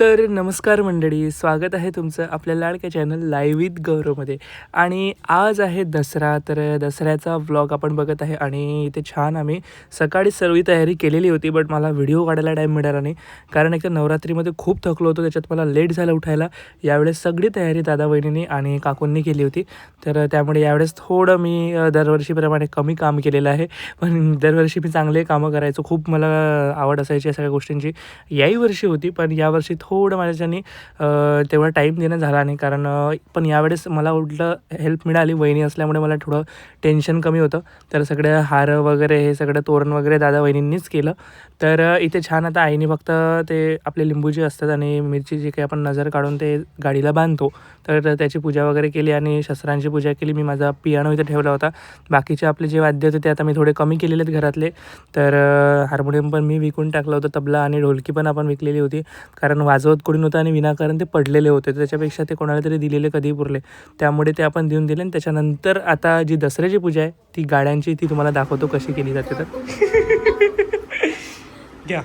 तर नमस्कार मंडळी स्वागत आहे तुमचं आपल्या लाडक्या चॅनल लाईव्ह विथ गौरवमध्ये आणि आज आहे दसरा तर दसऱ्याचा व्लॉग आपण बघत आहे आणि इथे छान आम्ही सकाळी सर्व तयारी केलेली होती बट मला व्हिडिओ काढायला टाईम मिळाला नाही. कारण एकतर नवरात्रीमध्ये खूप थकलो होतो त्याच्यात मला लेट झालं उठायला. यावेळेस सगळी तयारी दादा बहिणींनी आणि काकूंनी केली होती. तर त्यामुळे यावेळेस थोडं मी दरवर्षीप्रमाणे कमी काम केलेलं आहे. पण दरवर्षी मी चांगले कामं करायचो. खूप मला आवड असायची या सगळ्या गोष्टींची. याही वर्षी होती पण यावर्षी थोडं माझ्याच्यानी तेवढा टाईम देणं झाला नाही कारण पण यावेळेस मला उठलं हेल्प मिळाली वहिनी असल्यामुळे मला थोडं टेन्शन कमी होतं. तर सगळे हार वगैरे हे सगळं तोरण वगैरे दादा वहिनींनीच केलं. तर इथे छान आता आईने फक्त ते आपले लिंबू जे असतात आणि मिरची जे काही आपण नजर काढून ते गाडीला बांधतो तर त्याची पूजा वगैरे केली आणि शस्त्रांची पूजा केली. मी माझा पियानो इथे ठेवला होता. बाकीचे आपले जे वाद्य होते ते आता मी थोडे कमी केलेले आहेत घरातले. तर हार्मोनियम पण मी विकून टाकलं होतं तबला आणि ढोलकी पण आपण विकलेली होती. कारण वाजवत कोणी नव्हतं आणि विनाकारण ते पडलेले होते. त्याच्यापेक्षा ते कोणाला तरी दिलेले कधी पुरले. त्यामुळे ते आपण देऊन दिले आणि त्याच्यानंतर आता जी दसऱ्याची पूजा आहे ती गाड्यांची ती तुम्हाला दाखवतो कशी केली जाते तर. घ्या.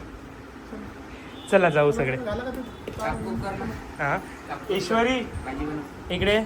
चला जाऊ सगळे. हा. ईश्वरी. इकडे.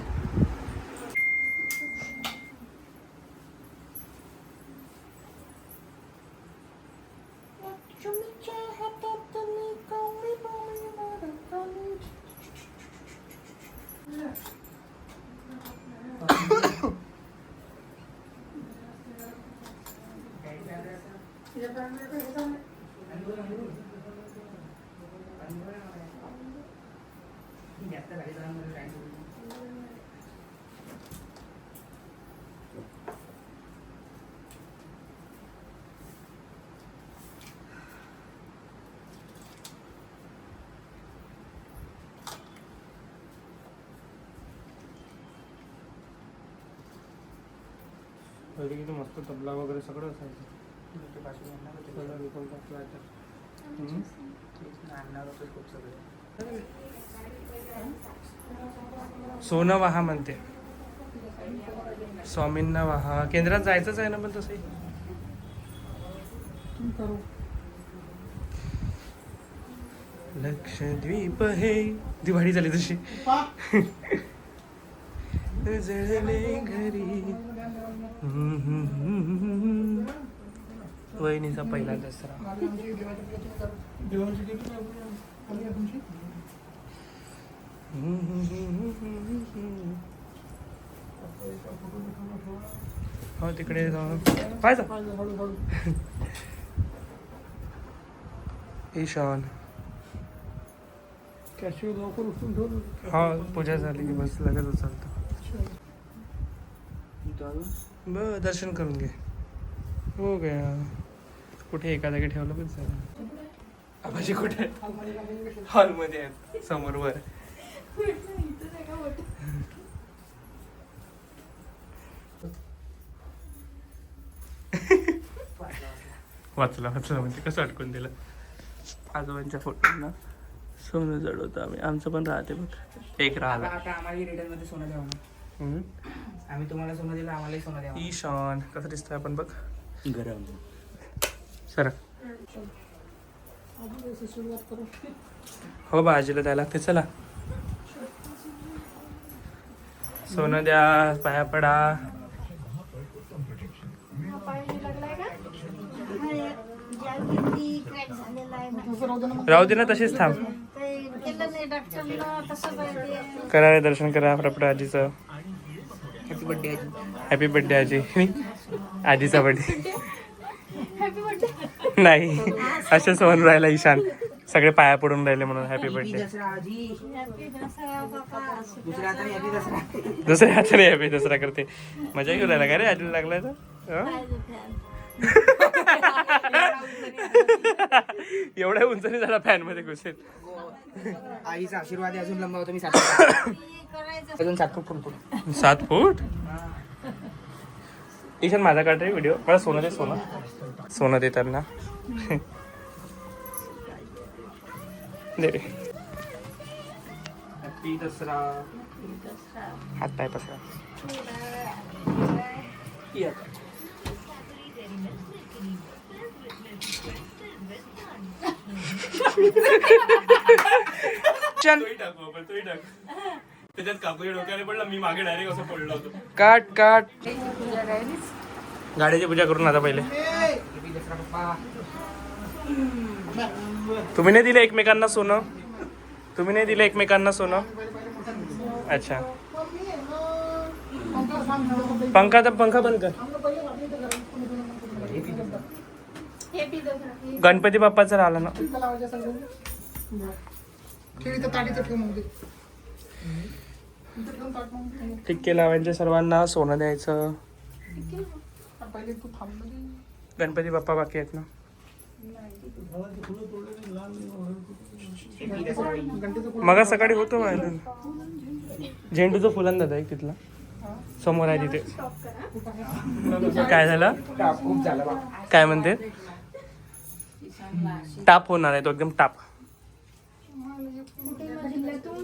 पहिले किती मस्त तबला वगैरे सगळं असायचं. सोनं वाहा म्हणते. स्वामींना वाहा केंद्रात जायचंच आहे ना पण तसंही? लक्षद्वीप हे. दिवाळी झाली तशी. जळले घरी. वहिनीचा पहिला दसरा. हो तिकडे. ईशान कॅशियर लवकर उचलून ठेवलं. हा पूजा झाली की बस लगेच उचलतो बर दर्शन करून घे. हो गया कुठे एका जागी ठेवलं पण झालं आबाजी कुठे? हॉलमध्ये आहेत समोर वर वाचला वाचला म्हणजे कसं अटकून दिलं? आजोबांच्या फोटोंना सोनं जडवतो आम्ही. आमचं पण राहते बघ. एक राहिला आता आम्हाला सोनं द्यावं. आम्ही तुम्हाला सोनं दिलं आम्हालाही सोनं द्यावं ईशान कसं दिसतोय आपण बघ. गरम. सर अजून असं सुरुवात करू. हो बाजीला द्यायला लागते चला. सोनं द्या पाया पडा. राहू दे ना तशीच थांब. करा रे दर्शन करा प्रपट आजीचं बर्थडे आजी. हॅपी बर्थडे आजी. आजीचा बर्थडे नाही. असे सोन राहिला ईशान. सगळे पाया पडून राहिले म्हणून हॅपी बर्थडे दुसऱ्या हाताने हॅपी दसरा. करते. मजा घेऊन राहिला का रे आजीला लागलाय तर? हं? एवढ्या उंच नाही झाला फॅनमध्ये घुसेल. आईचा आशीर्वाद अजून लंबा होतो मी. अजून सात फूट फुटतो सात फूट? ईशान माझा काढ रे व्हिडिओ मला सोनं दे सोनं. सोनं देताना दे रे. हॅपी दसरा. हात पाय पसरा. तोही टाकू आपण तोही टाकू. त्याच्यात काकूच्या डोक्याने पडला मी मागे डायरेक्ट असं पडलो होतो. काट काट. गाडीची पूजा करून आता पहिले. तुम्ही नाही दिले एकमेकांना सोनं? तुम्ही नाही दिले एकमेकांना सोनं? अच्छा. पंखा तर पंखा बंद कर. गणपती बाप्पाचा राहिला ना. टिक्के लावायचे सर्वांना सोनं द्यायचं. गणपती बाप्पा बाकी आहेत ना? मग सकाळी होतो झेंडूचं दादा एक तिथला. समोर आहे तिथे. काय झालं? काय म्हणते? टाप होणार आहे तो एकदम टाप.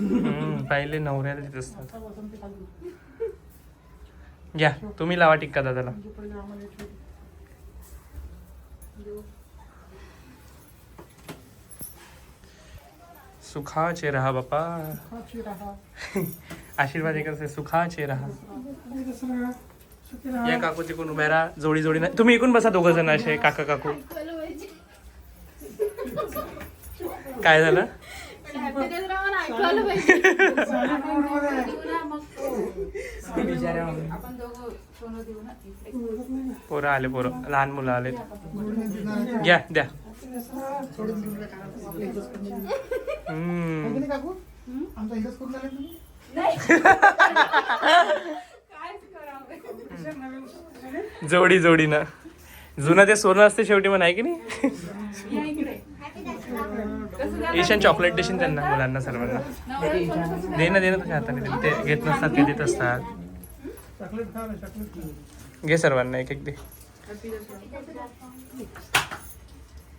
पहिले नवऱ्याला देत असतात. घ्या तुम्ही लावा टिक्का दादाला. सुखाचे राहा बापा. आशीर्वाद एक सुखाचे राहा. या काकू तिकून उभ्या राहा जोडी जोडी नाही. तुम्ही इकून बसा दोघ जण असे काका काकू. काय झालं? पोरं आले पोरं. लहान मुलं आले घ्या द्या. जोडी जोडी ना जुना ते सोनं असते शेवटी पण आहे की नाही? ईशान चॉकलेट देशील त्यांना मुलांना सर्वांना दे ना दे ना तुझ्या हाताने दे. ते घेत नसतात ते देत असतात चॉकलेट खा ना चॉकलेट खा घे सर्वांना एक एक दे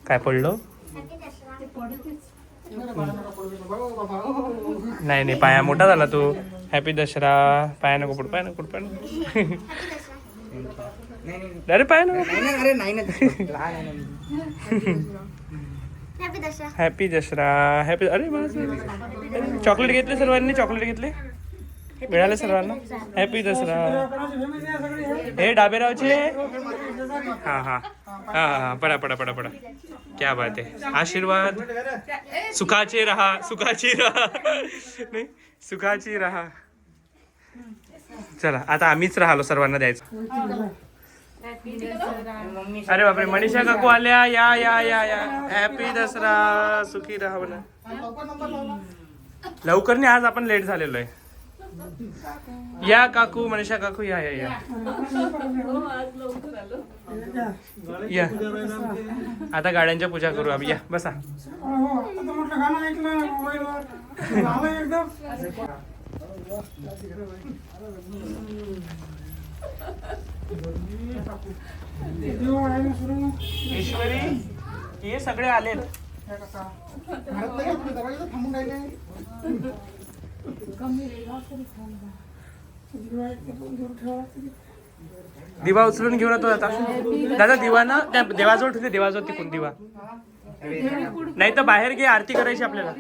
काय पडलो नाही नाही पाया मोठा झाला तू हॅपी दसरा पाया नको पड पाया नको पड पाया नको नाही नाही अरे पाया नको नाही ना अरे नाही ना लहान आहे ना मी. हॅपी दसरा हॅपी अरे चॉकलेट घेतले सर्वांनी? चॉकलेट घेतले? मिळाले सर्वांना? हॅपी दसरा हे डाबेरावचे? हा हा. हा हा. पडा पडा पडा पडा. क्या बात आहे. आशीर्वाद. सुखाचे रहा. सुखाची रहा. नाही सुखाची रहा. चला आता आम्हीच राहिलो सर्वांना द्यायचं. अरे बापरे मनीषा काकू आल्या या या या या. हॅपी दसरा. सुखी राहा म्हणा. लवकर नाही आज आपण लेट झालेलो आहे. या काकू मनीषा काकू या या या. या. आता गाड्यांच्या पूजा करू आम्ही. या बसा. ईश्वरी हे सगळे आलेत. थांबून राहिले दिवा उचलून घेऊन येतो आता. दादा दिवा ना त्या देवाजवळ ठेवते देवाजवळ तिकून दिवा. नाही तर बाहेर घे आरती करायची आपल्याला.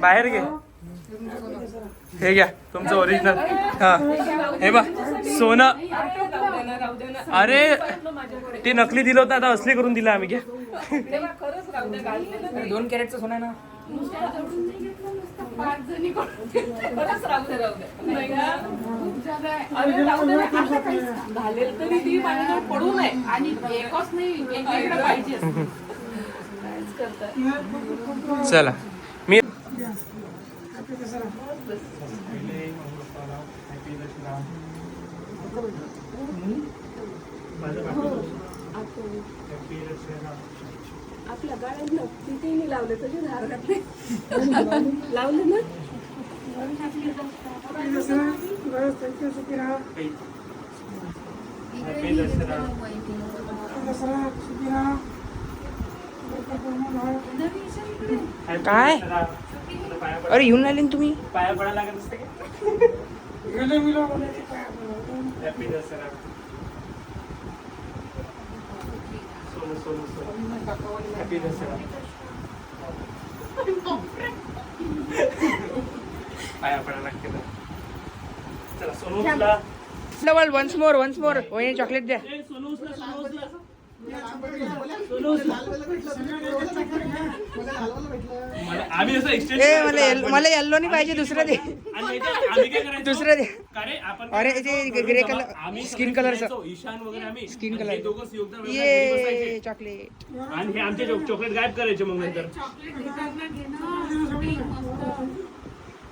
बाहेर घे. हे घ्या तुमचं ओरिजिनल हा. हे बा सोनं. अरे ते नकली दिलं होतं आता असली करून दिलं आम्ही घ्या. दोन कॅरेटचं सोनं आहे ना? पडू नये आणि एकच नाही वेगवेगळं पाहिजे काहीच करता चला. आपल्या गाड्यांना तिथेही लावले लावले तसे हार घातले लावले ना दसरा काय? अरे येऊन आले ना तुम्ही पाया पडायला लागत असते पाया पडायला लागते. चला Sonu once more once more वहिनी चॉकलेट द्या सोनू आम्ही असं एक्सचेंज ए मला येल- मला येल्लो नाही पाहिजे दुसरं दे आम्ही काय करायचो दुसरं दे अरे, ते करायचो? ग्रे कलर- आम्ही स्किन सगळे ईशान वगैरे आम्ही स्किन आणि कलर. हे दोघं योगदान वेगळ्या घरी ये बसायचे. चॉकलेट आणि हे आमचे चॉक- चॉकलेट गायब करायचे मग नंतर चॉकलेट घेताना घेणं किती मस्त.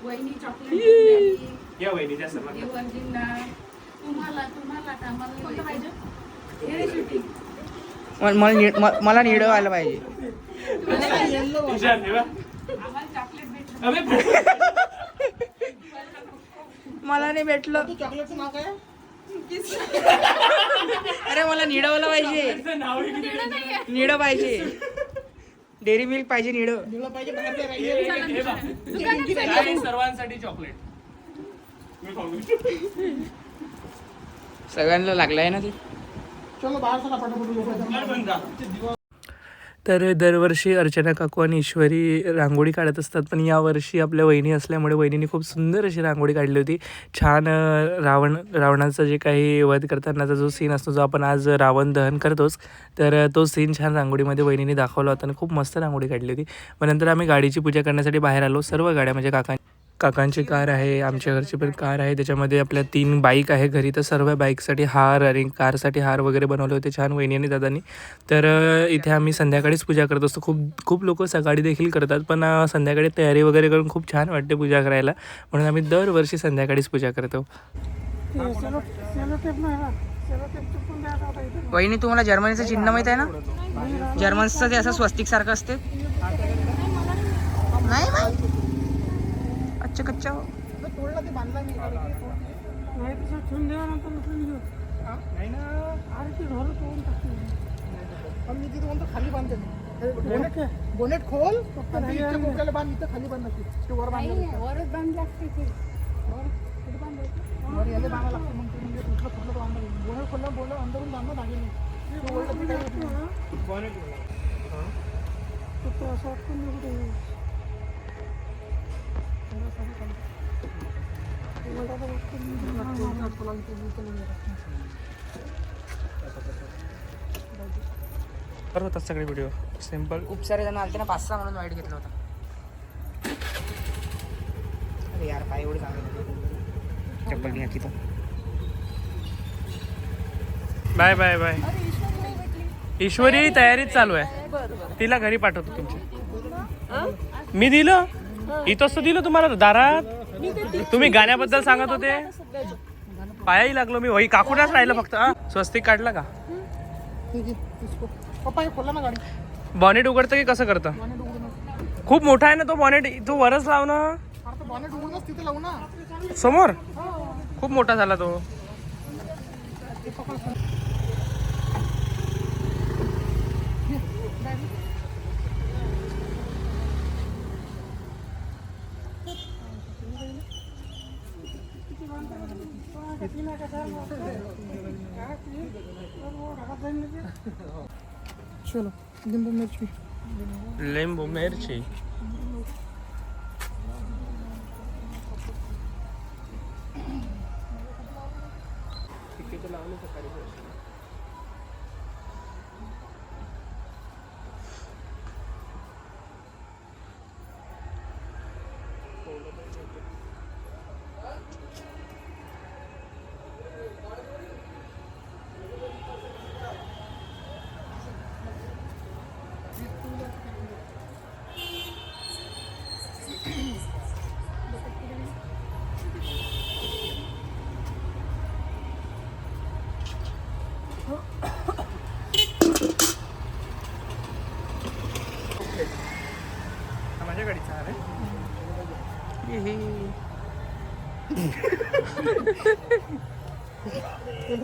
वहिनी चॉकलेट घेऊन द्यावी. या वहिनी त्या सर्वांना देवरजींना. तुम्हाला तुम्हाला का मला कोणतं पाहिजे हे रे मला मला नि- म- मला निड व्हायला पाहिजे मला नाही भेटलं अरे मला निडवलं पाहिजे? निड पाहिजे डेअरी मिल्क पाहिजे निड सर्वांसाठी चॉकलेट. सगळ्यांना लागलाय ना ते? तर दरवर्षी अर्चना काकू आणि ईश्वरी रांगोळी काढत असतात पण यावर्षी आपल्या वहिनी असल्यामुळे वहिनीने खूप सुंदर अशी रांगोळी काढली होती. छान रावण रावणाचं जे काही वध करतानाचा जो सीन असतो जो आपण आज रावण दहन करतोच तर तो सीन छान रांगोळीमध्ये वहिनीने दाखवला होता आणि खूप मस्त रांगोळी काढली होती. मग नंतर आम्ही गाडीची पूजा करण्यासाठी बाहेर आलो सर्व गाड्या म्हणजे काकांनी काकांची कार आहे आमच्या घरची पण कार आहे. त्याच्यामध्ये आपल्या तीन बाईक आहे घरी. तर सर्व बाईकसाठी हार आणि कारसाठी हार वगैरे बनवले होते छान वहिनी आणि दादांनी. तर इथे आम्ही संध्याकाळीच पूजा करत असतो. खूप खूप लोक सकाळी देखील करतात पण संध्याकाळी तयारी वगैरे करून खूप छान वाटते पूजा करायला. म्हणून आम्ही दरवर्षी संध्याकाळीच पूजा करतो. वहिनी तुम्हाला जर्मनीचं चिन्ह माहीत आहे ना? जर्मन्सचं ते असं स्वस्तिक सारखं असते. नाही माहीत अच्छा कच्चा बोनेट खोल आणि इथे डोक्याला बांध इथं खाली बांध नक्की. ते वर बांधायला वरच बांध लागते ते? वर याला बांधा लागतं मग ते म्हणजे कुठलं कुठलं बांधा बोनेट खोललं बोललं अंदरून बांधा लागेल नाही. ते ते नाही. तर असं वाटतं करत होतात सगळे व्हिडिओ सिंपल खूप सारे जण आलते ना पाच सहा म्हणून वाईट घेतला होता. अरे यार पाय एवढे चांगले चप्पल घ्या तिथं. बाय बाय बाय ईश्वरी तयारीच चालू आहे. तिला घरी पाठवतो तुमच्या मी दिलं? इथंच तर दिलं तुम्हाला दारात? तुम्ही गाण्याबद्दल सांगत होते. पायाही लागलो मी. वही काकूनच राहिलं फक्त. हा स्वस्तिक काढला का? बॉनेट उघडतं की कसं करतं? खूप मोठा आहे ना तो बॉनेट तू वरच लाव ना. समोर? खूप मोठा झाला तो. चलो नींबू मिर्ची नींबू मिर्ची तिकीट लावलं सकाळी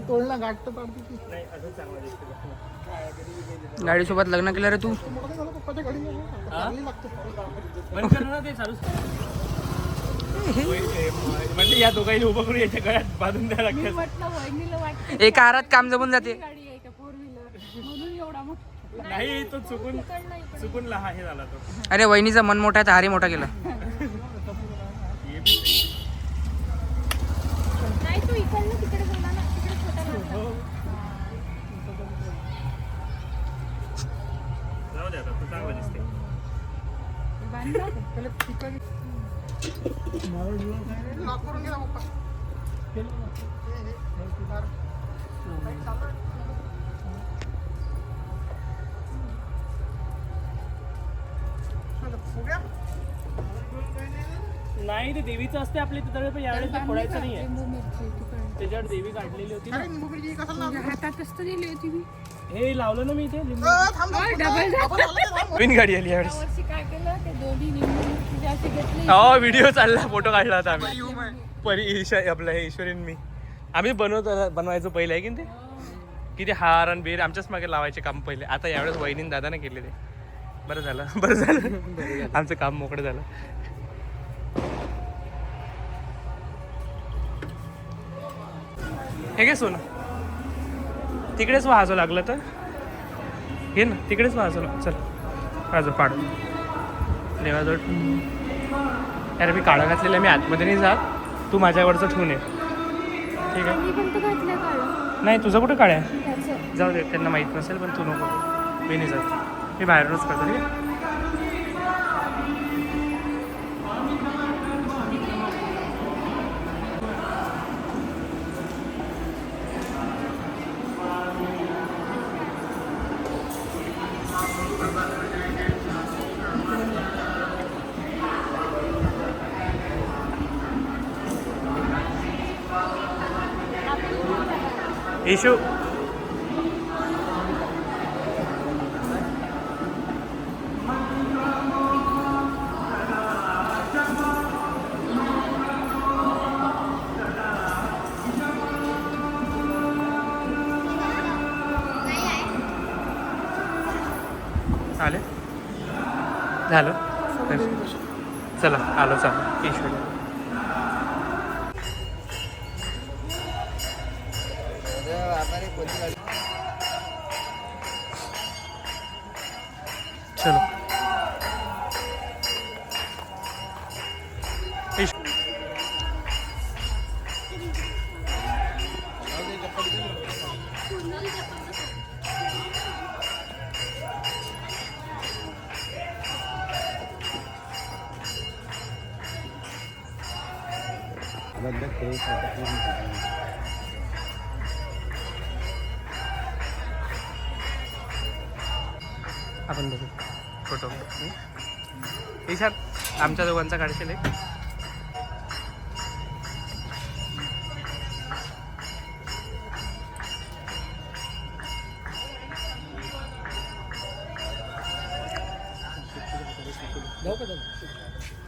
तोडला गाठ तर पाडते ती. नाही अजून चांगला दिसतो गाडीसोबत लग्न केलं रे तू? गाडी लागते म्हणजे या दोघांनी उभं करून याच्या गळ्यात बांधून द्यायला वहिनीला वाटतं एका हारात काम जमून जाते? गाडी नाही तो चुकून चुकून लहा हे झाला तो. अरे वहिनीचा मन मोठा आहे तर हारी मोठा केला नाही तू इकडनं तिकडे बोला ना तिकडे छोटा लागला जाऊ दे आता तो चांगला दिसते त्याला पिका लॉक करून गेला पप्पा केलं ना. हे, हे, हे, बार. काही चालू आहे. चला, फुग्या. नाही ते देवीचं असते आपल्या तिथं पण यावेळेस ते फोडायचं नाहीये. लिंबू त्याच्यावर देवी काढलेली होती ना. हातात असतं दिली होती मी. हे लावलं ना मी लिंबू. थांब. नवीन गाडी आली यावेळेस. वर्षी काय केलं? ते दोन्ही लिंबू मिरची असे घेतले. हो व्हिडिओ चालला फोटो काढला होता आम्ही. परी ईशा आपलं हे ईश्वरीन मी. आम्ही बनवतो बनवायचं पहिलं आहे की ते? की ते हार आणि बीर आमच्याच मागे लावायचे काम पहिले. आता यावेळेस वहिनीन दादाने केले ते. बरं झालं. बरं झालं. आमचं काम मोकळं झालं. हे काय सोनं. तिकडेच वाजव लागलं तर? हे ना तिकडेच वाजव चल वाजव पाड देवाजवळ अरे मी काळा घातलेला मी आतमध्ये नाही जात. तू माझ्यावरचं ठेवून ये. ठीक आहे? नाही तुझं कुठं काळ्या जाऊ दे त्यांना माहीत नसेल पण तू नको. मी नाही जात. मी बाहेरूनच करतो ठीक आहे? इशू आले झालं चला आलो चला ईश्वर आपण बघू. फोटो. ईशात आमच्या दोघांचा काढशील एक?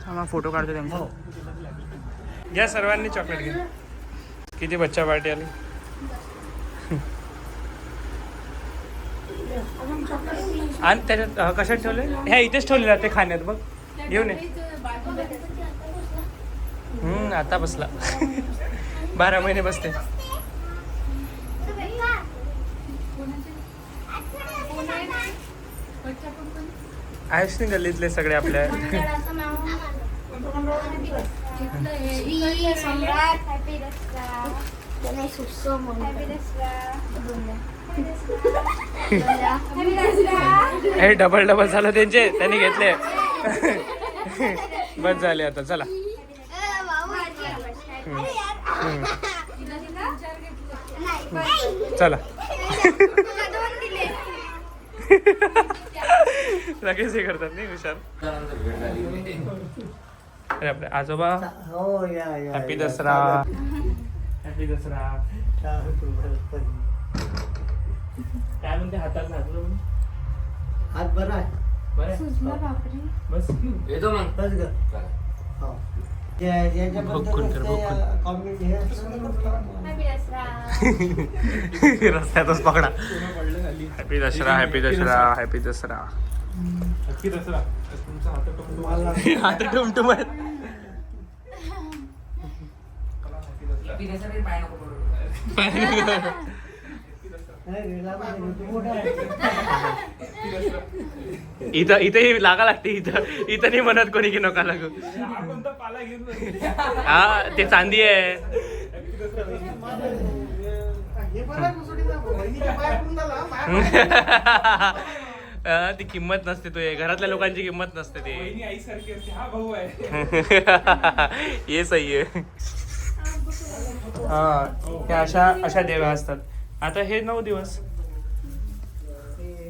हा फोटो काढतो त्यांचा. घ्या सर्वांनी चॉकलेट घ्या किती बच्चा पार्टी आली? आणि त्याच्यात कशात ठेवले? ह्या इथेच ठेवलेल्या ते खाण्यात बघ. घेऊन ये. हम्म आता बसला. बारा महिने बसते. आहेस नाही गल्लीतले सगळे आपल्या. सम्राट हॅपी दसरा नाही सुसो हॅपी दसरा हॅपी दसरा हे डबल डबल झालं त्यांचे त्यांनी घेतले. बस झाले आता चला. चला. लगेच हे करतात नाही हुशार. अरे आपले आजोबा? हो या या हॅपी दसरा. हॅपी दसरा. काय म्हणते हातात घातलं म्हणून? हात बरा आहे. सुजला बापरे. बस येतो मग. बस ग. हो. जे- ज्याच्याबद्दल भक्कून कर, ते, भक्कून. अ, comment हे असतं ना, हॅपी दसरा. रस्त्यातच पकडा. Happy Dasara happy Dasara happy Dasara. नक्की दसरा तुमचा हात. इथं इथे लागा लागते इथं. इथं नाही म्हणत कोणी की नका लागू. हा? हा ते चांदी आहे. ती किंमत नसते तो घरातल्या लोकांची किंमत नसते ते. बहिणी आईसारखी असते. हा भाऊ आहे. ये सही आहे हा हे अशा अशा देव्या असतात. आता हे नऊ दिवस. हे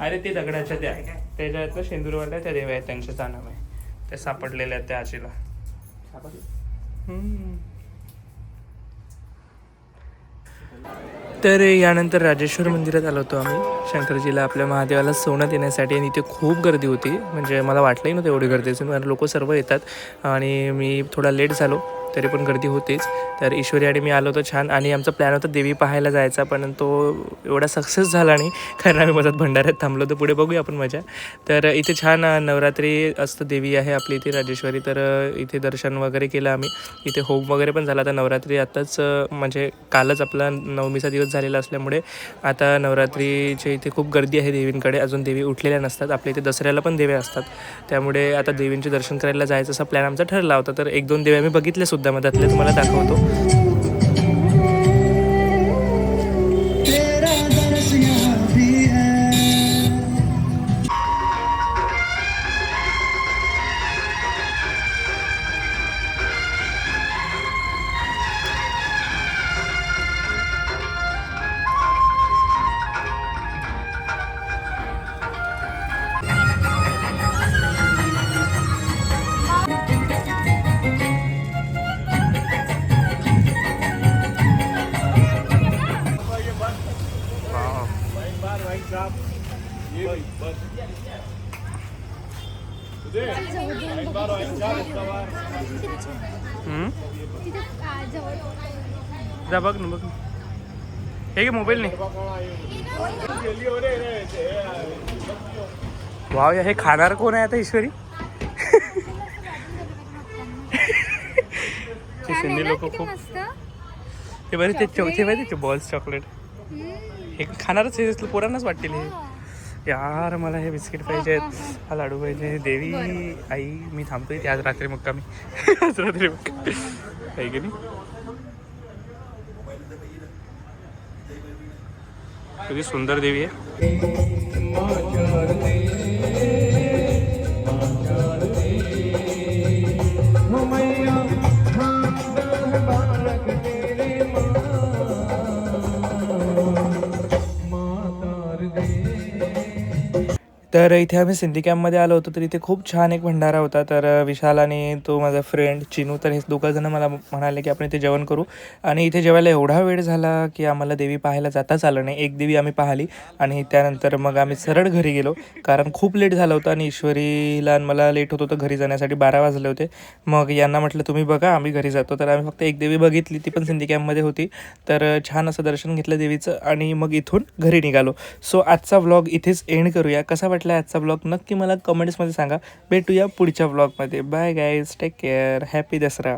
अरे ते दगडाच्या त्या त्याच्यातलं शेंदूरवाल्या त्या देव्या आहेत त्यांचे तानाम आहे त्या सापडलेल्या आहेत त्या आजीला. हम्म. तर यानंतर राजेश्वर मंदिरात आलो होतो आम्ही. शंकरजीला आपल्या महादेवाला सोनं देण्यासाठी आणि इथे खूप गर्दी होती. म्हणजे मला वाटलंही नव्हतं एवढी गर्दी असून कारण लोक सर्व येतात. आणि मी थोडा लेट झालो. तरी पण गर्दी होतीच. तर ईश्वरी आणि मी आलो होतो छान आणि आमचा प्लॅन होता देवी पाहायला जायचा पण तो एवढा सक्सेस झाला नाही. कारण आम्ही मधात भंडाऱ्यात थांबलो तर पुढे बघूया आपण मजा. तर इथे छान नवरात्री असतं देवी आहे आपली इथे राजेश्वरी. तर इथे दर्शन वगैरे केलं आम्ही. इथे होम वगैरे पण झाला. आता नवरात्री आत्ताच म्हणजे कालच आपला नवमीचा दिवस झालेला असल्यामुळे आता नवरात्रीच्या इथे खूप गर्दी आहे देवींकडे. अजून देवी उठलेल्या नसतात. आपल्या इथे दसऱ्याला पण देव्या असतात. त्यामुळे आता देवींचे दर्शन करायला जायचं असा प्लॅन आमचा ठरला होता. तर एक दोन देव्या मी बघितल्या सुद्धा मधातल्या तुम्हाला दाखवतो. जा बघ ना बघ. हे मोबाईल नाही वाव हे खाणार कोण आहे आता ईश्वरी? सिंधी लोक खूप ते बरे ते चौथे माहिती ते बॉल्स चॉकलेट. हे खाणारच हे पोरांनाच वाटतील हे. यार मला हे बिस्किट पाहिजे हा लाडू पाहिजे. देवी आई मी थांबतोय. ते आज रात्री मुक्कामी आज रात्री मुक्कामी आहे की नाही? किती सुंदर देवी आहे. तर इथे आम्ही सिंधी कॅम्पमध्ये आलो होतो तर इथे खूप छान एक भंडारा होता. तर विशाल आणि तो माझा फ्रेंड चिनू तर हे दोघंजणं मला म्हणाले की आपण इथे जेवण करू. आणि इथे जेवायला एवढा वेळ झाला की आम्हाला देवी पाहायला जाताच आलं नाही. एक देवी आम्ही पाहिली आणि त्यानंतर मग आम्ही सरळ घरी गेलो कारण खूप लेट झालं होतं आणि ईश्वरीला आणि मला लेट होत होतं घरी जाण्यासाठी बारा वाजले होते. मग यांना म्हटलं तुम्ही बघा आम्ही घरी जातो. तर आम्ही फक्त एक देवी बघितली ती पण सिंधी कॅम्पमध्ये होती. तर छान असं दर्शन घेतलं देवीचं आणि मग इथून घरी निघालो. सो आजचा व्लॉग इथेच एंड करूया. कसा वाटला आजचा ब्लॉग नक्की मला कमेंट्समध्ये सांगा. भेटूया पुढच्या ब्लॉगमध्ये bye guys take care happy Dasara.